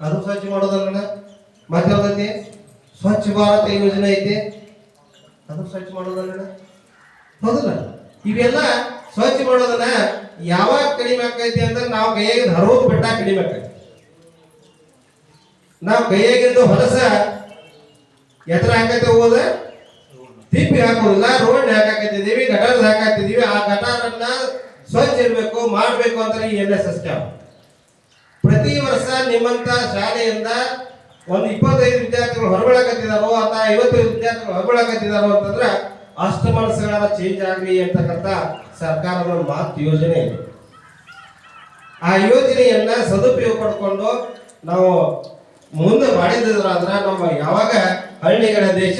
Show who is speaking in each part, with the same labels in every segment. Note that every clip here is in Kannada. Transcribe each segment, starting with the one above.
Speaker 1: ಅದು ಸ್ವಚ್ಛ ಮಾಡೋದಲ್ಲ ಮತ್ತೆ ಯಾವ್ದೈತಿ ಸ್ವಚ್ಛ ಭಾರತ ಯೋಜನೆ ಐತಿ. ಅದು ಸ್ವಚ್ಛ ಮಾಡೋದಲ್ಲ ಹೌದಲ್ಲ? ಇವೆಲ್ಲ ಸ್ವಚ್ಛ ಮಾಡೋದನ್ನ ಯಾವಾಗ ಕಡಿಮೆ ಆಕೈತಿ ಅಂದ್ರೆ ನಾವು ಕೈಯಾಗ ಹರೋದು ಬೆಟ್ಟ ಕಡಿಮೆ ಆಕೈತಿ ನಾವು ಕೈಯಾಗಿಂದು ಹೊಲಸ ಎತ್ತರ ಹಾಕೈತೆ ಹೋದ ತಿಪ್ಪಿ ಹಾಕೋದಿಲ್ಲ ರೋಡ್ ಹಾಕಾಕತ್ತಿದೀವಿ ಗಟಾರ ಹಾಕಾಕ್ತಿದೀವಿ ಆ ಗಟಾರನ್ನ ಸ್ವಚ್ಛ ಇರಬೇಕು, ಮಾಡಬೇಕು ಅಂತ ಈ ಎನ್ ಎಸ್ ಎಸ್ ಕ್ಯಾಂಪ್ ಪ್ರತಿ ವರ್ಷ ನಿಮ್ಮಂತ ಶಾಲೆಯಿಂದ ಒಂದು ಇಪ್ಪತ್ತೈದು ವಿದ್ಯಾರ್ಥಿಗಳು ಹೊರಬಳಕತ್ತಿದಾರೋ ಅಥವಾ ಐವತ್ತೈದು ವಿದ್ಯಾರ್ಥಿಗಳು ಹೊರಬಳಕತ್ತಿದಾರೋ ಅಂತಂದ್ರೆ ಅಷ್ಟ ಮನಸ್ಸುಗಳ ಚೇಂಜ್ ಆಗಲಿ ಅಂತಕ್ಕಂಥ ಸರ್ಕಾರದ ಮಾತು ಯೋಜನೆ ಇದೆ. ಆ ಯೋಜನೆಯನ್ನ ಸದುಪಯೋಗ ಪಡ್ಕೊಂಡು ನಾವು ಮುಂದೆ ಮಾಡಿದ್ರಾದ್ರೆ ನಮ್ಮ ಯಾವಾಗ ಹಳ್ಳಿಗಳ ದೇಶ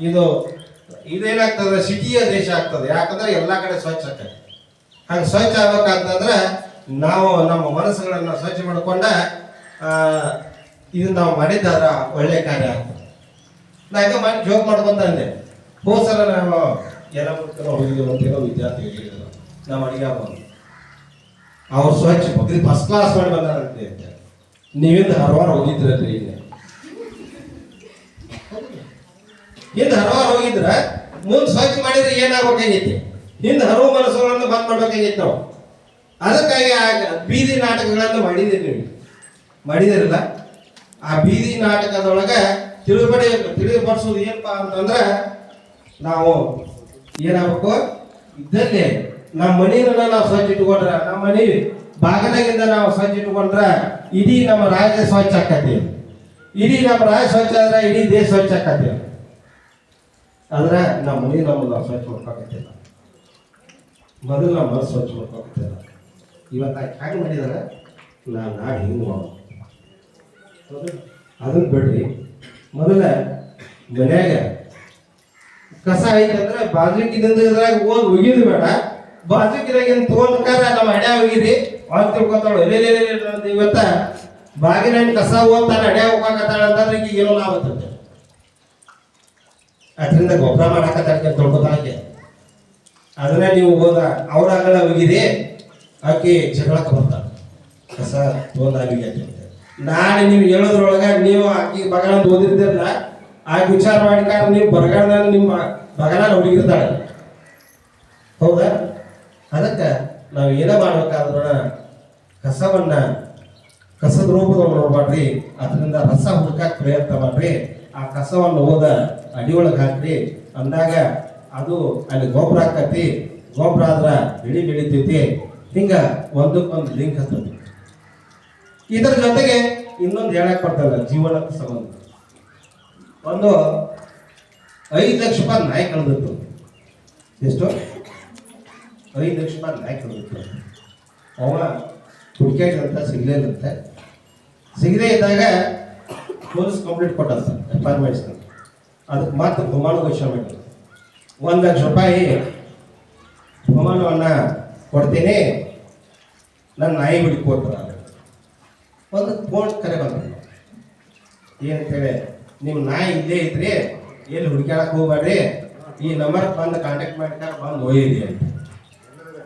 Speaker 1: ಇದು ಇದೇನಾಗ್ತದೆ, ಸಿಟಿಯ ದೇಶ ಆಗ್ತದೆ. ಯಾಕಂದ್ರೆ ಎಲ್ಲ ಕಡೆ ಸ್ವಚ್ಛ ಆಗ್ತದೆ ಹಂಗೆ ಸ್ವಚ್ಛ ಆಗ್ಬೇಕಂತಂದ್ರೆ ನಾವು ನಮ್ಮ ಮನಸ್ಸುಗಳನ್ನು ಸ್ವಚ್ಛ ಮಾಡಿಕೊಂಡ ಇದು ನಾವು ಮಾಡಿದ್ದಾರ ಒಳ್ಳೆ ಕಾರ್ಯ ನಾ ಈಗ ಮಾಡಿ ಜೋಕ್ ಮಾಡ್ಕೊಂತ ಅಂದೆ ಹೋದ ಸಲ ನಾವು ಎಲ್ಲ ಮಕ್ಕಳು ಹೋಗಿದ್ದೀವಿ ಅಂತ ಹೇಳೋ ವಿದ್ಯಾರ್ಥಿಗಳು ಹೇಳಿದ್ರು. ನಾವು ಅಡಿಗೆ ಬಂದು ಅವ್ರು ಸ್ವಚ್ಛ ಫಸ್ಟ್ ಕ್ಲಾಸ್ ಮಾಡಿ ಬಂದಾರಂತೆ ಅಂತ ನೀವಿಂದ ಹರವಾರು ಹೋಗಿದ್ರಲ್ರಿ ಇಲ್ಲಿ ಹಿಂದೆ ಹರವಾರು ಹೋಗಿದ್ರ, ಮುಂದೆ ಸ್ವಚ್ಛ ಮಾಡಿದ್ರೆ ಏನಾಗಬೇಕಾಗಿತ್ತು? ಹಿಂದೆ ಹರವು ಮನಸ್ಸುಗಳನ್ನು ಬಂದ್ ಮಾಡ್ಬೇಕಾಗಿತ್ತು ನಾವು. ಅದಕ್ಕಾಗಿ ಆ ಬೀದಿ ನಾಟಕಗಳನ್ನು ಮಾಡಿದೆ ನೀವು ಮಾಡಿದಿರಲ್ಲ ಆ ಬೀದಿ ನಾಟಕದೊಳಗೆ ತಿಳುವಳಿ ತಿಳಿದುಪಡಿಸೋದು ಏನಪ್ಪ ಅಂತಂದ್ರೆ, ನಾವು ಏನಾಗಬೇಕು? ಇದ್ದಲ್ಲಿ ನಮ್ಮ ಮನೆಯನ್ನ ನಾವು ಸ್ವಚ್ಛ ಇಟ್ಕೊಂಡ್ರ ನಮ್ಮ ಮನೆ ಬಾಗಲಾಗಿಂದ ನಾವು ಸ್ವಚ್ಛ ಇಟ್ಕೊಂಡ್ರ ಇಡೀ ನಮ್ಮ ರಾಜ್ಯ ಸ್ವಚ್ಛ ಆಕತಿ ಇಡೀ ನಮ್ಮ ರಾಜ್ಯ ಸ್ವಚ್ಛ ಆದ್ರೆ ಇಡೀ ದೇಶ ಸ್ವಚ್ಛ ಆಕತಿ ಆದ್ರೆ ನಮ್ಮ ಮನೆ ನಮ್ಮ ನಾವು ಸ್ವಚ್ಛ ಮಾಡ್ಕೊಕತ್ತಿಲ್ಲ ಮೊದಲು ನಮ್ಮ ಸ್ವಚ್ಛ ಮಾಡ್ಕೊಕತ್ತಿಲ್ಲ ಇವತ್ತು ಆಕೆ ಹ್ಯಾಂಗೆ ಮಾಡಿದಾರೆ ನಾನು ನಾಳೆ ಹಿಂಗೆ ಮಾಡು ಅದನ್ನ ಬಿಡ್ರಿ. ಮೊದಲ ಮನ್ಯಾಗ ಕಸ ಐತಂದ್ರೆ ಬಾಜುಕಿದಿಂದ ಇದ್ರಾಗ ಓದ್ ಒಗಿದು ಬೇಡ. ಬಾಜುಕಿದಾಗ ಏನು ತಗೊಂಡ್ಕಾರ ನಮ್ಮ ಹಡ್ಯಾ ಹೋಗಿರಿ ಅವಾಗ ತಿಳ್ಕೊತಾಳು ಎಲೆ ಇವತ್ತ ಬಾಗಿನ ಕಸ ಓದ್ತಾನೆ ಹಡ್ಯಾ ಹೋಗಾಕತ್ತಾಳ ಅಂತಂದ್ರೆ ಈಗ ಏನೋ ಲಾಭ ಅದರಿಂದ ಗೊಬ್ಬರ ಮಾಡಾಕತ್ತಾಳ ತೊಳ್ಕೊತಾಳಕ್ಕೆ ಅದನ್ನ ನೀವು ಹೋದ, ಅವ್ರ ಹೋಗಿರಿ ಆಕಿ ಜಗಳಕ್ಕೆ ಬರ್ತಾಳೆ. ಕಸ ತಗೊಂಡಾಗಿ ನಾಳೆ ನೀವು ಹೇಳೋದ್ರೊಳಗೆ ನೀವು ಆಕೆ ಬಗಲ ಓದಿರ್ತೀರಲ್ಲ ಆ ವಿಚಾರ ಮಾಡಿಕಾರ ನೀವು ಬರಗಾಲ ನಿಮ್ಮ ಬಗಲ ಹುಡುಗಿರ್ತಾಳೆ ಹೌದಾ? ಅದಕ್ಕೆ ನಾವು ಏನೇ ಮಾಡ್ಬೇಕಾದ್ರ ಕಸವನ್ನ ಕಸದ ರೂಪದೊಳಗೆ ನೋಡ್ಬೇಡ್ರಿ ಅದರಿಂದ ರಸ ಹುಡುಕಾಕ ಪ್ರಯತ್ನ ಮಾಡ್ರಿ, ಆ ಕಸವನ್ನು ಹೋದ ಅಡಿಯೊಳಗೆ ಹಾಕ್ರಿ, ಅಂದಾಗ ಅದು ಅಲ್ಲಿ ಗೊಬ್ಬರ ಹಾಕತಿ ಗೊಬ್ಬರ ಆದ್ರೆ ಬೆಳಿ ಬೆಳಿತೈತಿ ಹಿಂಗ ಒಂದಕ್ಕೊಂದು ಲಿಂಕ್ ಹತ್ತದ ಇದರ ಜೊತೆಗೆ ಇನ್ನೊಂದು ಹೇಳಕ್ ಬರ್ತಲ್ಲ ಜೀವನಕ್ಕೆ ಸಂಬಂಧ. ಒಂದು ಐದು ಲಕ್ಷ ರೂಪಾಯಿ ನಾಯಿ ಕಳೆದಿತ್ತು. ಎಷ್ಟು? ಐದು ಲಕ್ಷ ರೂಪಾಯಿ ನಾಯಿ ಕಳೆದಿತ್ತು. ಅವ ಹುಡುಕ್ಯಾಗಂತ ಇರುತ್ತೆ ಸಿಗದೇ ಇದ್ದಾಗ ಪೊಲೀಸ್ ಕಂಪ್ಲೀಟ್ ಕೊಟ್ಟಂತ ಎಫ್ ಆರ್ ಮಾಡಿಸ್ತಾರೆ ಅದಕ್ಕೆ ಮಾತ್ರ ಬಹುಮಾನ ಘೋಷಣೆ ಮಾಡಿದ್ರು. ಒಂದು ಲಕ್ಷ ರೂಪಾಯಿ ಬಹುಮಾನವನ್ನು ಕೊಡ್ತೀನಿ ನನ್ನ ನಾಯಿ ಬಿಡಿ ಕೊಡ್ತಾರೆ ಒಂದು ಫೋನ್ ಕರೆ ಬಂದ ಏನಂತೇಳಿ ನಿಮ್ಮ ನಾಯಿ ಇಲ್ಲೇ ಇದ್ರಿ ಎಲ್ಲಿ ಹುಡುಕ್ಯಾಡಕ್ಕೆ ಹೋಗ್ಬೇಡ್ರಿ? ಈ ನಂಬರ್ ಬಂದು ಕಾಂಟ್ಯಾಕ್ಟ್ ಮಾಡ್ತಾರ ಬಂದು ಒಯ್ಯಿರಿ ಅಂತ.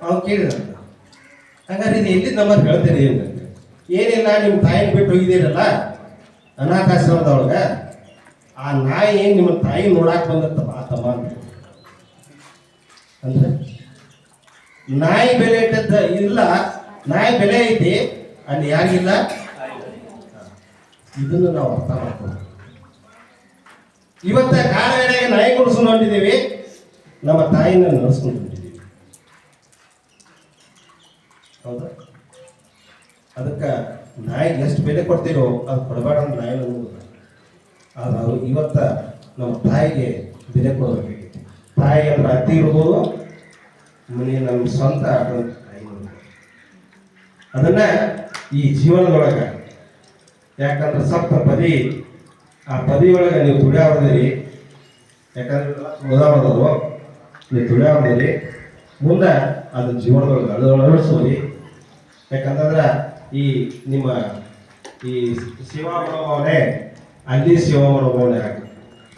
Speaker 1: ಅವ್ನು ಕೇಳಿದಂತ ಹಂಗಾರೆ ಇದು ಎಲ್ಲಿ ನಂಬರ್ ಹೇಳ್ತೀರಿ ಏನು ಏನಿಲ್ಲ ನಿಮ್ಮ ತಾಯಿನ ಬಿಟ್ಟು ಹೋಗಿದ್ದೀರಲ್ಲ? ಅನಾಥಾಶ್ರಮದೊಳಗ ಆ ನಾಯಿ ಏನು ನಿಮ್ಮ ತಾಯಿ ನೋಡಕ್ಕೆ ಬಂದತ್ತ ಬಾ ತಮ್ಮ ಅಂತ. ಅಂದ್ರೆ ನಾಯಿ ಬೆಲೆ ಇಟ್ಟದ್ದ ಇಲ್ಲ ನಾಯಿ ಬೆಲೆ ಐತಿ, ಅಲ್ಲಿ ಯಾರಿಗಿಲ್ಲ? ಇದನ್ನು ನಾವು ಅರ್ಥ ಮಾಡ್ಕೊಂಡು ಇವತ್ತ ಕಾಲಗಡೆಗೆ ನಾಯಿ ಗುಡಿಸ್ಕೊಂಡು ಹೊಂಟಿದ್ದೀವಿ ನಮ್ಮ ತಾಯಿನ ನಡೆಸ್ಕೊಂಡು ಹೊಂಟಿದ್ದೀವಿ ಹೌದಾ? ಅದಕ್ಕೆ ನಾಯಿಗೆ ಎಷ್ಟು ಬೆಲೆ ಕೊಡ್ತೀರೋ ಅದು ಕೊಡಬೇಡ ಅಂತ ನಾಯಿ ಅನ್ನೋದು ಆದ್ರೆ ಅವರು ಇವತ್ತ ನಮ್ಮ ತಾಯಿಗೆ ಬೆಲೆ ಕೊಡಬೇಕಾಗಿತ್ತು. ತಾಯಿ ಅಂದ್ರೆ ಅತ್ತಿ ಇರ್ಬೋದು ಮನೆ ನಮ್ಮ ಸ್ವಂತ. ಅದನ್ನ ಈ ಜೀವನದೊಳಗೆ, ಯಾಕಂದ್ರೆ ಸಪ್ತ ಪದಿ, ಆ ಪದಿ ಒಳಗೆ ನೀವು ತುಳಿಯಾವದಿರಿ ಯಾಕಂದ್ರೆ ಓದಾವದವು ನೀವು ತುಳಿಯಾವದಿರಿ ಮುಂದೆ ಅದು ಜೀವನದೊಳಗೆ ಅಳ ಅಳವಡಿಸೋರಿ ಯಾಕಂತಂದ್ರೆ ಈ ನಿಮ್ಮ ಈ ಸೇವಾ ಮನೋಭಾವನೆ ಅಲ್ಲಿ ಸೇವಾ ಮನೋಭಾವನೆ ಆಗ